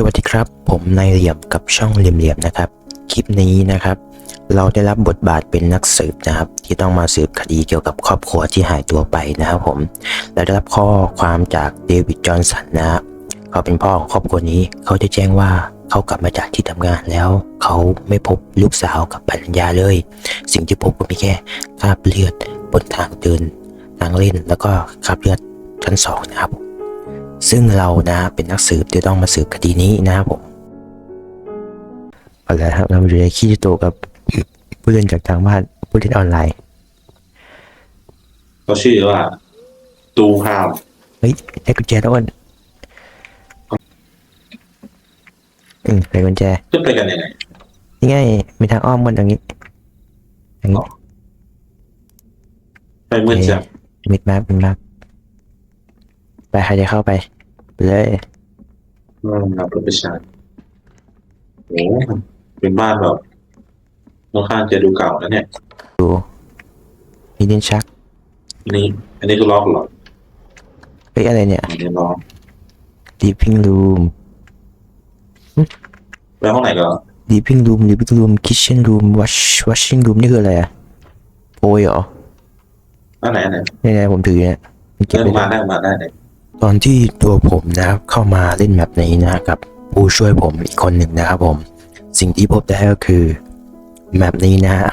สวัสดีครับ ผมนายเหลี่ยมกับช่องเหลี่ยมๆนะครับ คลิปนี้นะครับ เราได้รับบทบาทเป็นนักสืบนะครับ ที่ต้องมาสืบคดีเกี่ยวกับครอบครัวที่หายตัวไปนะครับผมและได้รับข้อความจากเดวิดจอห์นสันนะครับเขาเป็นพ่อของครอบครัวนี้ เขาได้แจ้งว่าเขากลับมาจากที่ทำงานแล้ว เขาไม่พบลูกสาวกับภรรยาเลย สิ่งที่พบก็มีแค่คราบเลือดบนทางเดินทางเล่น แล้วก็คราบเลือดชั้นสองนะครับ ซึ่งเรานะเป็นนักสืบที่ต้องมาสืบคดีนี้นะครับผมเอาละครับเราอยู่ในขี้โตกับผู้เล่นจากทางบ้านผู้เล่นออนไลน์เขาชื่อว่าตูฮามเฮ้ยได้กุญแจแล้วอ้นอืมได้กุญแจขึ้นไปกันยังไงนี่ไงมีทางอ้อมกันตรงนี้อย่างนี้ไปมืดจังมิดแมปมิดแมป ไปใครจะเข้าไปไปเลยอืมรับรถประชาชนโอ้เป็นบ้านแบบค่อนข้างจะดูเก่านะเนี่ย ดูมีดินชักอันนี้อันนี้ก็ล็อกเหรอเฮ้ยอะไรเนี่ยอันนี้ล็อก deeping room ไปห้องไหนกันเหรอ living room living room kitchen room wash washing room นี่คืออะไรอะโอยเหรออันไหนอันไหนนี่ไงผมถือเนี่ยมันเก็บเดินไม่มาได้ได้มาได้เลย ตอนที่ตัวผมนะครับเข้ามาเล่นแบบนี้นะกับผู้ช่วยผมอีกคนหนึ่งนะครับผม สิ่งที่พบได้ก็คือแมปนี้นะฮะ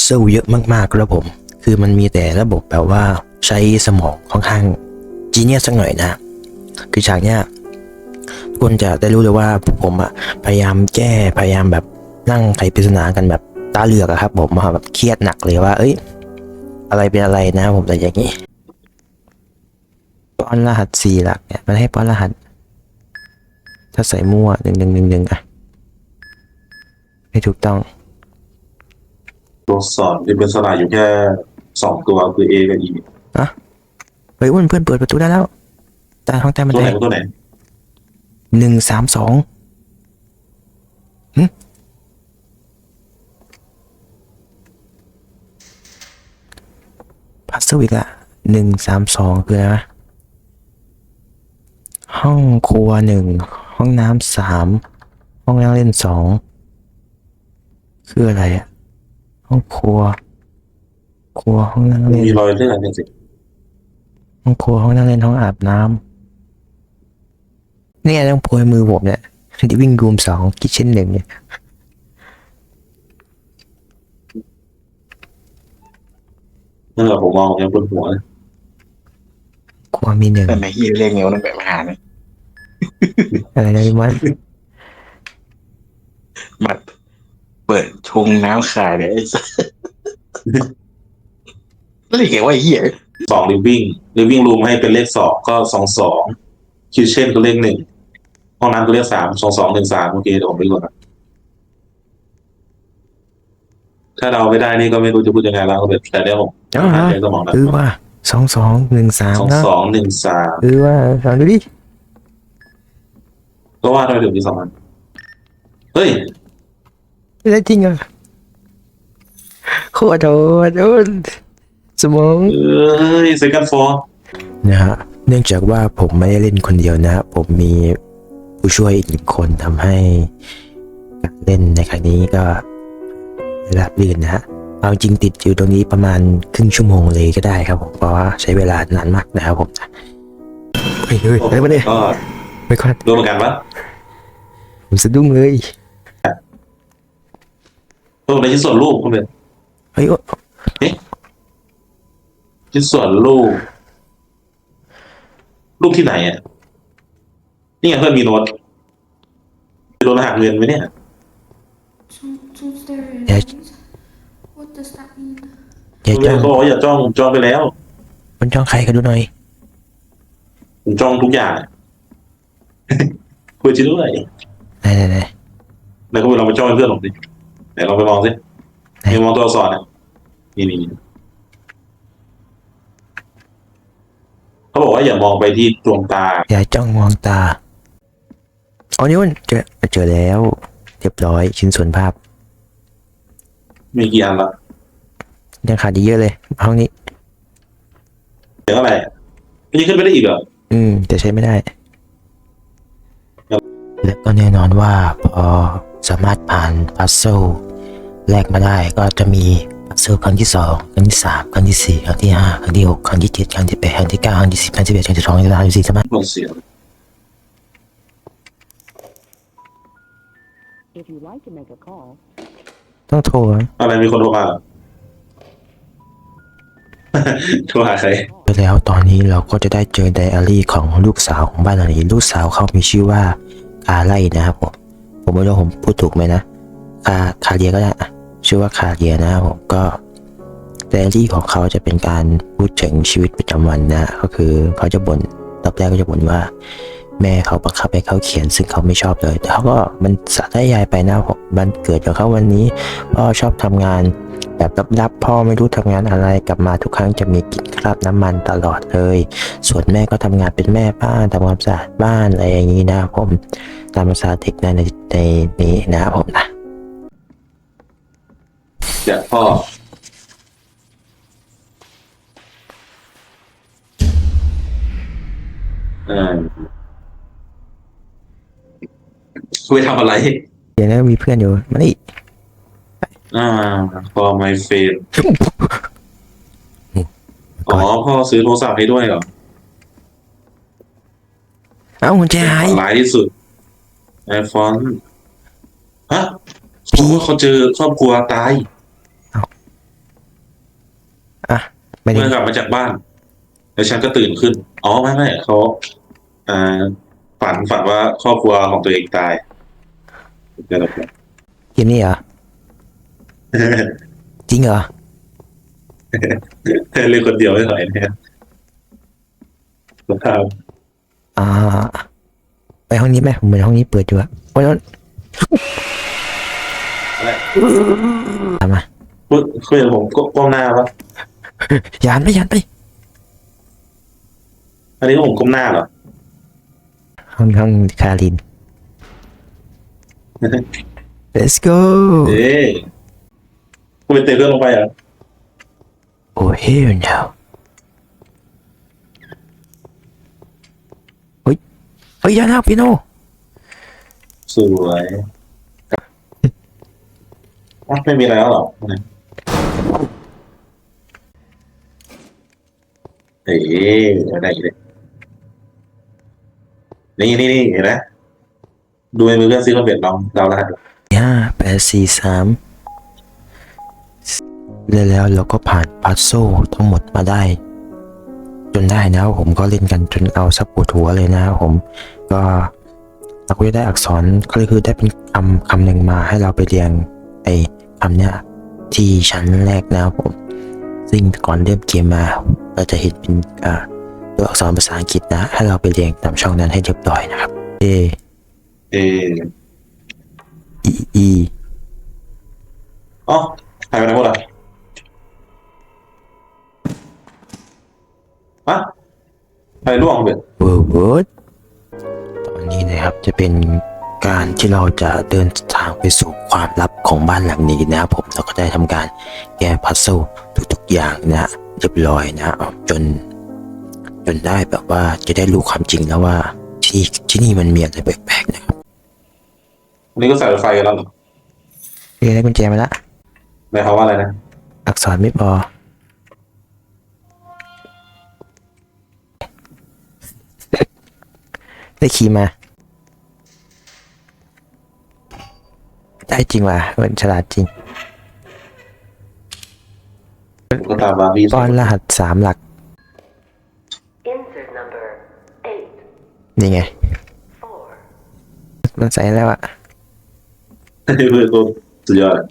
เซลเยอะมากๆครับผม คือมันมีแต่ระบบแบบว่าใช้สมองค่อนข้างจีเนียสสักหน่อยนะ คือฉากเนี้ยทุกคนจะได้รู้เลยว่าผมอะพยายามแก้พยายามแบบนั่งไขปริศนากันแบบตาเหลือกอะครับ ผมมาแบบเครียดหนักเลยว่า เอ้ย อะไรเป็นอะไรนะ ผมแต่อย่างนี้ ป้อนรหัสสี่หลักเนี่ยมันให้ป้อนรหัส ถ้าใส่มั่วหนึ่งหนึ่งหนึ่งหนึ่งอะไม่ถูกต้อง ตัวสอนที่เป็นสลายอยู่แค่สองตัวคือ A กับ E เฮ้ยอ้วนเพื่อนเปิดประตูได้แล้วตาท้องแต่มันตัวแดไหนงกับตัวไหนหนึ่งสามสองหึพัซเซิลอีกละหนึ่งสามสองคืออะไรวะ ห้องครัวหนึ่งห้องน้ำสามห้องนั่งเล่นสองคืออะไรอะห้องครัว ครัวห้องนั่งเล่นมีรอยเลือดเนี่ยสิห้องครัวห้องนั่งเล่นห้องอาบน้ำเนี่ยต้องโพยมือผมเนี่ยที่วิ่งรูมสองคิดเช่นหนึ่งเนี่ยนั่นแหละผมมองยังบนหัวเล ยครัวมีหนึ่งแต่ไหนที่เรียกเงี้ยนั่นแบบมาหาเนี่ยอะไรนะพี่มอนบัดเปิดชงน้ำขายเนี่ยไอ้สัสแล้วเรียกไงว่าไอ้เหี้ยสองลิฟวิ่งลิฟวิ่งรูมให้เป็นเลขสองก็สองสองคิวเช่นก็เลขหนึ่งห้องน้ำก็เลขสามสองสองหนึ่งสามโอเคเดี๋ยวผมไปก่อนนะถ้าเราไม่ได้นี่ก็ไม่รู้จะพูดยังไงแล้วแต่เดี๋ยวผมเอ้าหาฮะใจสมองนะเออว่า สองสองหนึ่งสามสองนะสองหนึ่งสามเออว่าลองดูดิก็ว่าทำไมถึงมีสองอันเฮ้ยไม่ได้จริงอะโคตรโหดโอ้ยสมองเอ้ยเซคันฟอร์นะฮะเนื่องจากว่าผมไม่ได้เล่นคนเดียวนะ ผมมีผู้ช่วยอีกหนึ่งคนทำให้การเล่นในครั้งนี้ก็รับรื่นนะฮะ เอาจริงติดอยู่ตรงนี้ประมาณครึ่งชั่วโมงเลยก็ได้ครับผมเพราะว่าใช้เวลานานมากนะครับผมเฮ้ยเฮ้ยเฮ้ยมาเนี่ยก็ไม่ค่อยรวมกันปะผมสะดุ้งเลยรวมในชิ้นส่วนรูปก็เป็นเฮ้ยโอ๊ะชิ้นส่วนรูปรูปที่ไหนอะนี่ไงเพื่อนมีโน้ตจะโดนหักเงินไหมเนี่ย Choose their Yeah. revenge? What does that mean? อย่าเพื่จ้ออนงก็บอกว่าอย่าจ้องผมจ้องไปแล้วมันจ้องใครกันดูหน่อย ผมจ้องทุกอย่าง คุยชิ้นด้วยไหนไหนไหนแล้วก็ไปลองไปจ้องเพื่อนผมสิไหนลองไปมองสิไหนไปมองตัวอักษรอะนี่นี่นี่เขาบอกว่าอย่ามองไปที่ดวงตา อย่าจ้องมองตา อ๋อนี่มันเจอเจอแล้ว เรียบร้อยชิ้นส่วนภาพ มีกี่อันละ ยังขาดอีกเยอะเลย ห้องนี้ เดี๋ยวอะไรอันนี้ขึ้นไม่ได้อีกเหรอ อืม แต่ใช้ไม่ได้ และก็แน่นอนว่าพอสามารถผ่านพัซเซิลแรกมาได้ก็จะมีพัซเซิลครั้งที่สองครั้งที่สามครั้งที่สี่ครั้งที่ห้าครั้งที่หกครั้งที่เจ็ดครั้งที่แปดครั้งที่เก้าครั้งที่สิบครั้งที่สิบเอ็ดครั้งที่สองครั้งที่สามครั้งที่สี่สามารถลงเสียง If you'd like to make a call, ต้องโทร อะไรมีคนโทรมาเหรอ โทรหาใครแล้วตอนนี้เราก็จะได้เจอไดอารี่ของลูกสาวของบ้านหลังนี้ลูกสาวเขามีชื่อว่าคาไลนะครับผมผมไม่รู้ผมพูดถูกไหมนะคาคาเรียก็ได้ชื่อว่าคาเรียนะครับผมก็ไดอารี่ของเขาจะเป็นการพูดถึงชีวิตประจำวันนะก็คือเขาจะบ่นรอบแรกก็จะบ่นว่า แม่เขาบังคับให้เขาเขียนซึ่งเขาไม่ชอบเลยแต่เขาก็มันสะได้ยายไปนะผมมันเกิดกับเขาวันนี้พ่อชอบทำงาน แบบลับๆ พ่อไม่รู้ทำงานอะไรกลับมาทุกครั้งจะมีกลิ่นคราบน้ำมันตลอดเลย ส่วนแม่ก็ทำงานเป็นแม่บ้านทำความสะอาดบ้านอะไรอย่างนี้นะครับผมตามภาษาเด็กในในในนี้นะครับผมนะจากพ่อเออคุยทำอะไร เดี๋ยวนะมีเพื่อนอยู่มานี่ อ่า for my friend อ๋อพ่อซื้อโทรศัพท์ให้ด้วยเหรอเอ้าคุณแจหายร้ายที่สุดไอฟอนฮะเขาว่าเขาเจอครอบครัวตายอะไม่ได้เมื่อกลับมาจากบ้าน แล้วฉันก็ตื่นขึ้น อ๋อไม่ไม่เขาอ่าฝันฝันว่าครอบครัวของตัวเองตายเดี๋ยวเราไปเกมนี้เหรอ จริงเหรอ เล่นคนเดียวไม่ไหวเนี่ยครับอ่า ไปห้องนี้ไหมผมเหมือนห้องนี้เปิดอยู่อะโอ้ยโอ้ยอะไรตามมาพูดคุยกับผมก็ก้มหน้าปะยานไปยานไปอันนี้ก็ผมก้มหน้าเหรอ ห้องห้องคาริน let's go เอ๊ะ คุณไปเตะเครื่องลงไปเหรอ oh hell no เฮ้ย เฮ้ยอยานะพี่โนสวยอะไม่มีอะไรแล้วเหรอเอ๊ะอะไรอีกเนี่ยนี่นี่นี่เห็นไหมดูในมือเพื่อนซีคอนเวทลองเดาวรหัสดูห้าแปดสี่สาม แล้วแล้วเราก็ผ่านพัซโซทั้งหมดมาได้ จนได้นะครับผมก็เล่นกันจนเอาสับปวดหัวเลยนะครับผมก็เราก็จะได้อักษรก็คือได้เป็นคำคำหนึ่งมาให้เราไปเรียงไอ้คำเนี้ยที่ชั้นแรกนะครับผม ซึ่งก่อนเริ่มเกมมา เราจะเห็นเป็นอ่าตัวอักษรภาษาอังกฤษนะ ให้เราไปเรียงตามช่องนั้นให้เรียบร้อยนะครับ A เอ๊ะ E E อ๋อหายไปไหนหมดอะฮะ ใครล่วงเบ็ดเวอร์เวิร์ดตอนนี้นะครับจะเป็นการที่เราจะเดินทางไปสู่ความลับของบ้านหลังนี้นะครับผมเราก็ได้ทำการแก้พัซเซิลทุกๆอย่างนะเรียบร้อยนะจน จนได้แบบว่าจะได้รู้ความจริงแล้วว่า ที่ที่นี่มันมีอะไรแปลกๆนะครับวันนี้ก็ใส่ไฟกันแล้วเหรอเรียกได้กุญแจมาละหมายความว่าอะไรนะ อักษรไม่พอ ได้คีย์มา ได้จริงว่ะมันฉลาดจริงผมก็ตามบาร์บี้ป้อนรหัสสามหลัก insert number eight นี่ไง four มันใส่แล้วอะเพื่อนตัวสุดยอดอะ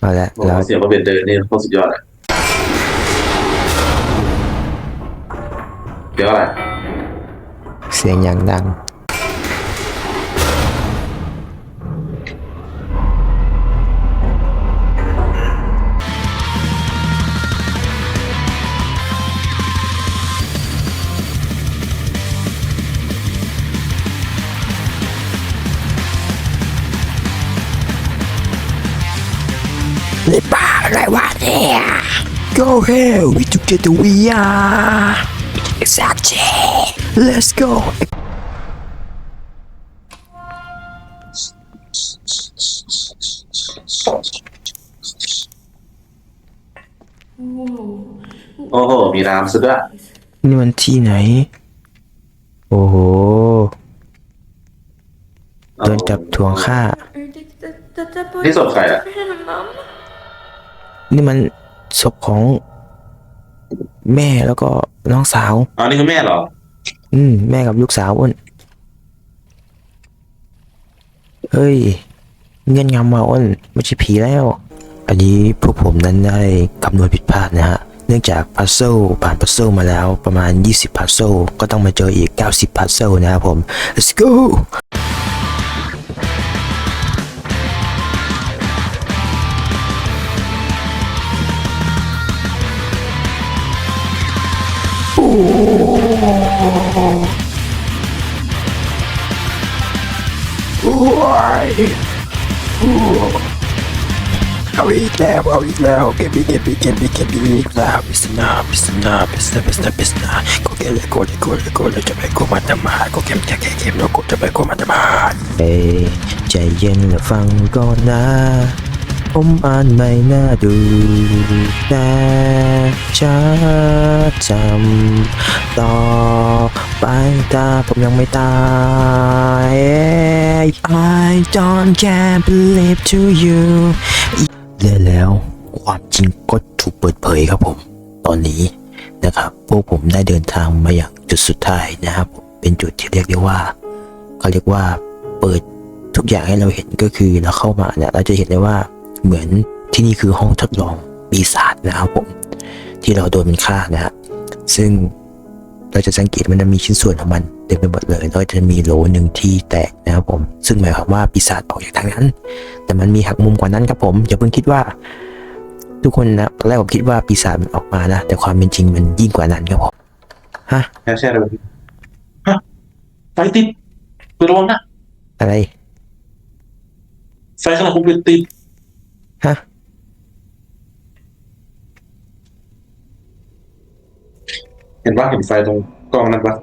เอาละบอกแล้วว่าเสียงพระเบนเดินนี่โคตรสุดยอดอะ เดี๋ยวอะไร เสียงอย่างดัง นี่บ้าอะไรวะเนี่ย Go hell we together we are Exactly. Let's go. โอ้โห มีน้ำซะด้วยนี่มันที่ไหน โอ้โหโดนจับถ่วงค่า นี่ศพใครอะนี่มันศพของ แม่แล้วก็น้องสาว อ๋อนี่คือแม่เหรอ อืม แม่กับลูกสาวอ้นเฮ้ย เงื่อนงำมาอ้นไม่ใช่ผีแล้ว อันนี้พวกผมนั้นได้คำนวณผิดพลาดนะฮะ เนื่องจากพัซเซิลผ่านพัซเซิลมาแล้วประมาณ 20 พัซเซิลก็ต้องมาเจออีก 90 พัซเซิลนะครับผม let's go เอาอีกแล้วเอาอีกแล้วเก็บอีกเก็บอีกเก็บอีกเก็บอีกแล้วพิสนาพิสนาพิสนาพิสนาพิสนาก็เกเลยก็เลยก็เลยก็เลยจะไปก็มาทำมาก็เก็บจะเก็บเก็บแล้วก็จะไปก็มาทำมาเอ้ยใจเย็นแล้วฟังก่อนนะผมอ่านไม่น่าดูแต่จะจำต่อ ไปตาผมยังไม่ตาย I don't can believe to you และแล้วความจริงก็ถูกเปิดเผยครับผม ตอนนี้นะครับพวกผมได้เดินทางมาอย่างจุดสุดท้ายนะครับ เป็นจุดที่เรียกได้ว่าเขาเรียกว่าเปิดทุกอย่างให้เราเห็นก็คือเราเข้ามาเนี่ยเราจะเห็นได้ว่าเหมือนที่นี่คือห้องทดลองปีศาจนะครับผมที่เราโดนมันฆ่านะฮะซึ่ง เราจะสังเกตมันจะมีชิ้นส่วนของมันเต็มไปหมดเลยแล้วก็จะมีโหลหนึ่งที่แตกนะครับผม ซึ่งหมายความว่าปีศาจออกจากทางนั้น แต่มันมีหักมุมกว่านั้นครับผมอย่าเพิ่งคิดว่า ทุกคนนะตอนแรกผมคิดว่าปีศาจมันออกมานะแต่ความเป็นจริงมันยิ่งกว่านั้นครับผมฮะแค่แช่เลยฮะไฟติดไประวังนะอะไรไฟข้างหลังคุณเป็นติด ฮะ เห็นว่าเห็นไฟตรงกล้องนั้นปะ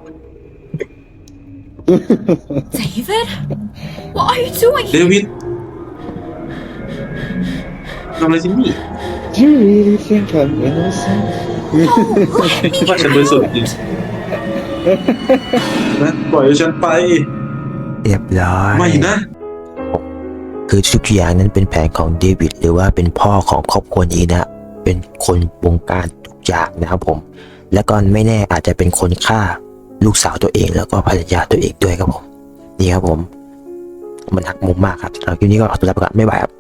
David? What are you doing? เดวิดทำอะไรที่นี่ Do you really think I'm innocent? Oh, let me คิดว่าฉันบริสุทธิ์จริงนะปล่อยให้ฉันไป เรียบร้อย ไม่นะ คือทุกอย่างนั้นเป็นแผนของเดวิดหรือว่าเป็นพ่อของครอบครัวนี้นะ เป็นคนบงการทุกอย่างนะครับผม แล้วก็ไม่แน่อาจจะเป็นคนฆ่าลูกสาวตัวเอง แล้วก็ภรรยาตัวเองด้วยครับผม นี่ครับผม มันหักมุมมากครับสำหรับคลิปนี้ก็ขอตัวลาไปก่อนไม่ไหวครับ